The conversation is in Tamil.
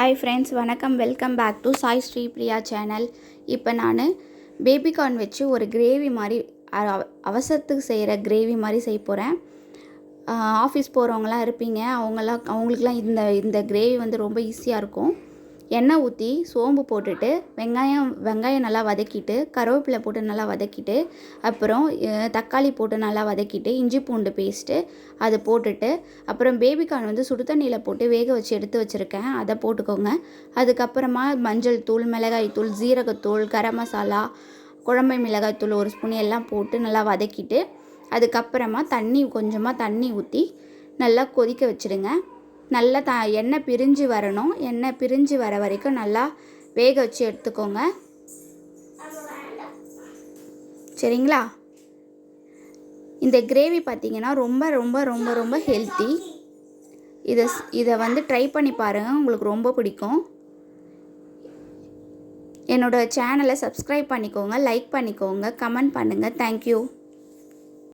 ஹாய் ஃப்ரெண்ட்ஸ் வணக்கம். Welcome back to Sai Sri Priya channel இப்போ நான் பேபிகார்ன் வச்சு ஒரு கிரேவி மாதிரி அவசரத்துக்கு செய்கிற கிரேவி மாதிரி செய்ய போகிறேன் ஆஃபீஸ் போகிறவங்களாம் இருப்பீங்க. அவங்களாம் அவங்களுக்குலாம் இந்த இந்த கிரேவி வந்து ரொம்ப ஈஸியாக இருக்கும். எண்ணெய் ஊற்றி சோம்பு போட்டுட்டு வெங்காயம் வெங்காயம் நல்லா வதக்கிட்டு கருவேப்பிலை போட்டு நல்லா வதக்கிட்டு அப்புறம் தக்காளி போட்டு நல்லா வதக்கிட்டு இஞ்சி பூண்டு பேஸ்ட்டு அதை போட்டுட்டு அப்புறம் பேபிகார்ன் வந்து சுடு தண்ணியில் போட்டு வேக வச்சு எடுத்து வச்சுருக்கேன். அதை போட்டுக்கோங்க. அதுக்கப்புறமா மஞ்சள் தூள் மிளகாய் தூள் ஜீரகத்தூள் கரம் மசாலா குழம்பு மிளகாய் தூள் ஒரு ஸ்பூன் எல்லாம் போட்டு நல்லா வதக்கிட்டு அதுக்கப்புறமா தண்ணி கொஞ்சமாக தண்ணி ஊற்றி நல்லா கொதிக்க வச்சுடுங்க. நல்லா த எண்ணெய் பிரிஞ்சு வரணும். எண்ணெய் பிரிஞ்சு வர வரைக்கும் நல்லா வேக வச்சு எடுத்துக்கோங்க. சரிங்களா? இந்த கிரேவி பார்த்தீங்கன்னா ரொம்ப ரொம்ப ரொம்ப ரொம்ப ஹெல்த்தி. இதை இதை வந்து ட்ரை பண்ணி பாருங்கள் உங்களுக்கு ரொம்ப பிடிக்கும். என்னோடய சேனலை சப்ஸ்கிரைப் பண்ணிக்கோங்க. லைக் பண்ணிக்கோங்க. கமெண்ட் பண்ணுங்கள் தேங்க்யூ.